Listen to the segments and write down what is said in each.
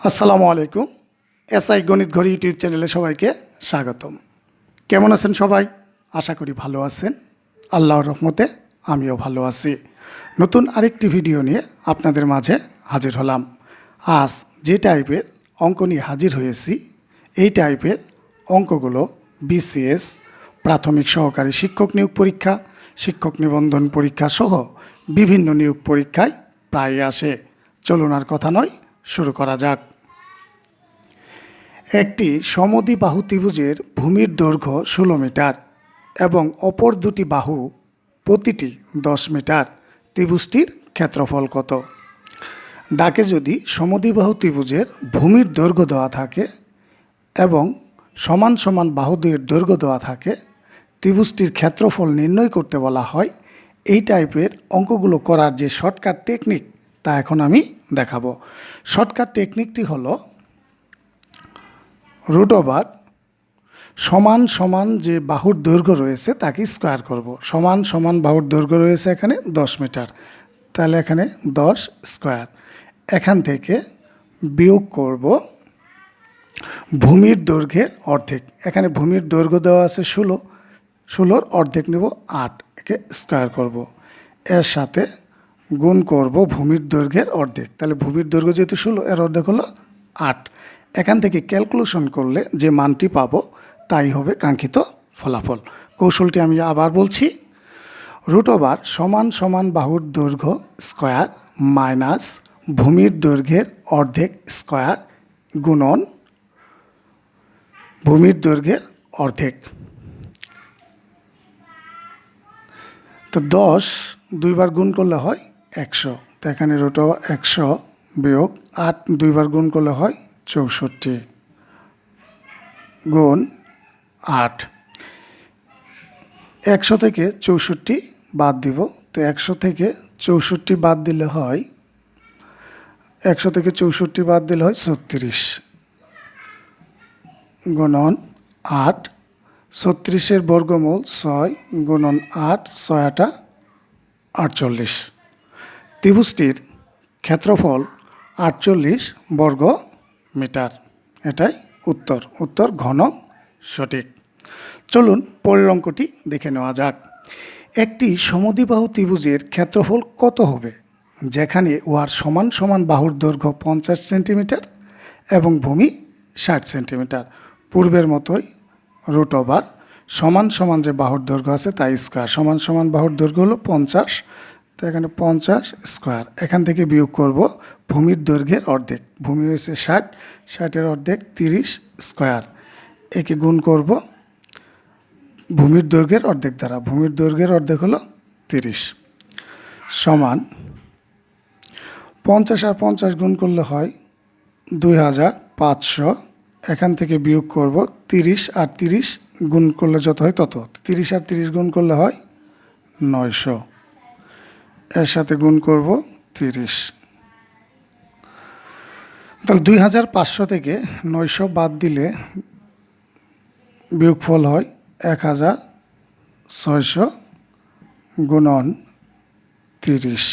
আসসালামু আলাইকুম। এসআই গণিত ঘড়ি ইউটিউব চ্যানেলে সবাইকে স্বাগতম। কেমন আছেন সবাই? আশা করি ভালো আছেন। আল্লাহর রহমতে আমিও ভালো আছি। নতুন আরেকটি ভিডিও নিয়ে আপনাদের মাঝে হাজির হলাম। আজ যে টাইপের অঙ্ক নিয়ে হাজির হয়েছি, এই টাইপের অঙ্কগুলো বিসিএস, প্রাথমিক সহকারী শিক্ষক নিয়োগ পরীক্ষা, শিক্ষক নিবন্ধন পরীক্ষা সহ বিভিন্ন নিয়োগ পরীক্ষায় প্রায় আসে। চলুন আর কথা নয় শুরু করা যাক। একটি সমদ্বিবাহু ত্রিভুজের ভূমির দৈর্ঘ্য ষোলো মিটার এবং অপর দুটি বাহু প্রতিটি দশ মিটার। ত্রিভুজটির ক্ষেত্রফল কত? ডাকে যদি সমদ্বিবাহু ত্রিভুজের ভূমির দৈর্ঘ্য দেওয়া থাকে এবং সমান সমান বাহুদ্বয়ের দৈর্ঘ্য দেওয়া থাকে, ত্রিভুজটির ক্ষেত্রফল নির্ণয় করতে বলা হয়, এই টাইপের অঙ্কগুলো করার যে শর্টকাট টেকনিক তা এখন আমি দেখাবো। শর্টকাট টেকনিকটি হলো রুট ওভার সমান সমান যে বাহুর দৈর্ঘ্য রয়েছে তাকে স্কোয়ার করব। সমান সমান বাহুর দৈর্ঘ্য রয়েছে এখানে দশ মিটার। তাহলে এখানে দশ স্কোয়ার এখান থেকে বিয়োগ করব ভূমির দৈর্ঘ্যের অর্ধেক। এখানে ভূমির দৈর্ঘ্য দেওয়া আছে ষোলো। ষোলোর অর্ধেক নেব আট। একে স্কোয়ার করব। এর সাথে গুণ করব ভূমির দৈর্ঘ্যের অর্ধেক। তাহলে ভূমির দৈর্ঘ্য যেহেতু ষোলো, এর অর্ধেক হলো আট। এখান থেকে ক্যালকুলেশন করলে যে মানটি পাবো, তাই হবে কাঙ্ক্ষিত ফলাফল। কৌশলটি আমি আবার বলছি। রুট ওভার সমান সমান বাহুর দৈর্ঘ্য স্কোয়ার মাইনাস ভূমির দৈর্ঘ্যের অর্ধেক স্কোয়ার গুণন ভূমির দৈর্ঘ্যের অর্ধেক। তো দশ, দুইবার গুণ করলে হয় একশো। তো এখানে রুট ওভার একশো বিয়োগ আট দুইবার গুণ করলে হয় চৌষট্টি। গুণ আট। একশো থেকে চৌষট্টি বাদ দিব। তো একশো থেকে চৌষট্টি বাদ দিলে হয়, একশো থেকে চৌষট্টি বাদ দিলে হয় ছত্রিশ। গুণন আট, ছত্রিশের বর্গমূল ছয়, গুণন আট, ছয় আটা আটচল্লিশ। ত্রিভুজটির ক্ষেত্রফল আটচল্লিশ বর্গ মিটার। এটাই উত্তর। উত্তর ঘন সঠিক। চলুন পরের অঙ্কটি দেখে নেওয়া যাক। একটি সমদ্বিবাহু ত্রিভুজের ক্ষেত্রফল কত হবে? যেখানে উহার সমান সমান বাহুর দৈর্ঘ্য পঞ্চাশ সেন্টিমিটার এবং ভূমি ষাট সেন্টিমিটার। পূর্বের মতোই রুট ওভার। সমান সমান যে বাহুর দৈর্ঘ্য আছে, তাই স্কোয়ার। সমান সমান বাহুর দৈর্ঘ্য হলো পঞ্চাশ। তো এখানে পঞ্চাশ স্কোয়ার এখান থেকে বিয়োগ করব ভূমির দৈর্ঘ্যের অর্ধেক। ভূমি হয়েছে ষাট, ষাটের অর্ধেক তিরিশ স্কোয়ার একে গুণ করব ভূমির দৈর্ঘ্যের অর্ধেক দ্বারা। ভূমির দৈর্ঘ্যের অর্ধেক হলো তিরিশ সমান পঞ্চাশ আর পঞ্চাশ গুণ করলে হয় দুই হাজার পাঁচশো। এখান থেকে বিয়োগ করব তিরিশ আর তিরিশ গুণ করলে যত হয় তত। তিরিশ আর তিরিশ গুণ করলে হয় নয়শো। এর সাথে গুণ করব তিরিশ। তাহলে দুই হাজার পাঁচশো থেকে নয়শো বাদ দিলে বিয়োগফল হয় এক হাজার ছয়শো গুণন তিরিশ।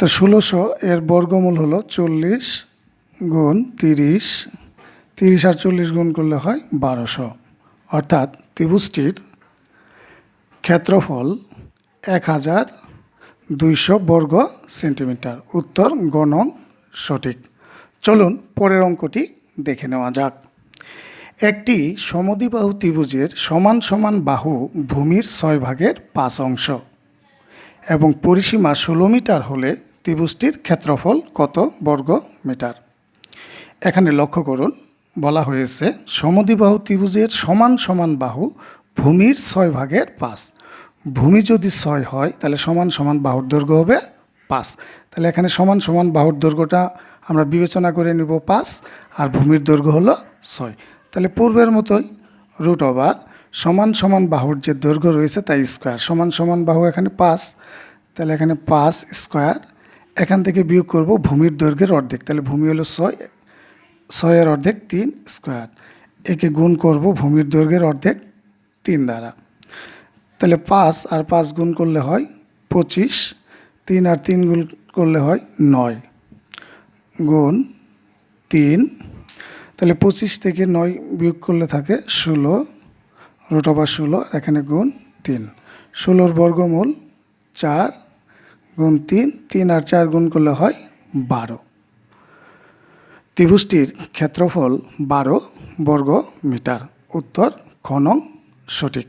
তো ষোলোশো এর বর্গমূল হলো চল্লিশ গুণ তিরিশ। তিরিশ আর চল্লিশ গুণ করলে হয় বারোশো। অর্থাৎ ত্রিভুজটির ক্ষেত্রফল এক হাজার দুইশো বর্গ সেন্টিমিটার। উত্তর, গণং, সঠিক। চলুন পরের অঙ্কটি দেখে নেওয়া যাক। একটি সমদ্বিবাহু ত্রিভুজের সমান সমান বাহু ভূমির ছয় ভাগের পাঁচ অংশ এবং পরিসীমা ষোলো মিটার হলে ত্রিভুজটির ক্ষেত্রফল কত বর্গ মিটার? এখানে লক্ষ্য করুন, বলা হয়েছে সমদ্বিবাহু ত্রিভুজের সমান সমান বাহু ভূমির ছয় ভাগের পাঁচ। ভূমি যদি ছয় হয়, তাহলে সমান সমান বাহুর দৈর্ঘ্য হবে পাঁচ। তাহলে এখানে সমান সমান বাহুর দৈর্ঘ্যটা আমরা বিবেচনা করে নিব পাঁচ আর ভূমির দৈর্ঘ্য হলো ছয়। তাহলে পূর্বের মতোই রুট ওভার সমান সমান বাহুর যে দৈর্ঘ্য রয়েছে তাই স্কোয়ার সমান সমান বাহু এখানে পাঁচ, তাহলে এখানে পাঁচ স্কোয়ার এখান থেকে বিয়োগ করব ভূমির দৈর্ঘ্যের অর্ধেক। তাহলে ভূমি হলো ছয়, ছয়ের অর্ধেক তিন স্কোয়ার একে গুণ করব ভূমির দৈর্ঘ্যের অর্ধেক তিন দ্বারা। তাহলে পাঁচ আর পাঁচ গুণ করলে হয় পঁচিশ, তিন আর তিন গুণ করলে হয় নয়। গুণ তিন, তাহলে পঁচিশ থেকে নয় বিয়োগ করলে থাকে ষোলো, রুট ওভার ষোলো এখানে গুণ তিন। ষোলোর বর্গমূল চার, গুণ তিন তিন আর চার গুণ করলে হয় বারো। ত্রিভুজটির ক্ষেত্রফল বারো বর্গ মিটার উত্তর খনং সঠিক।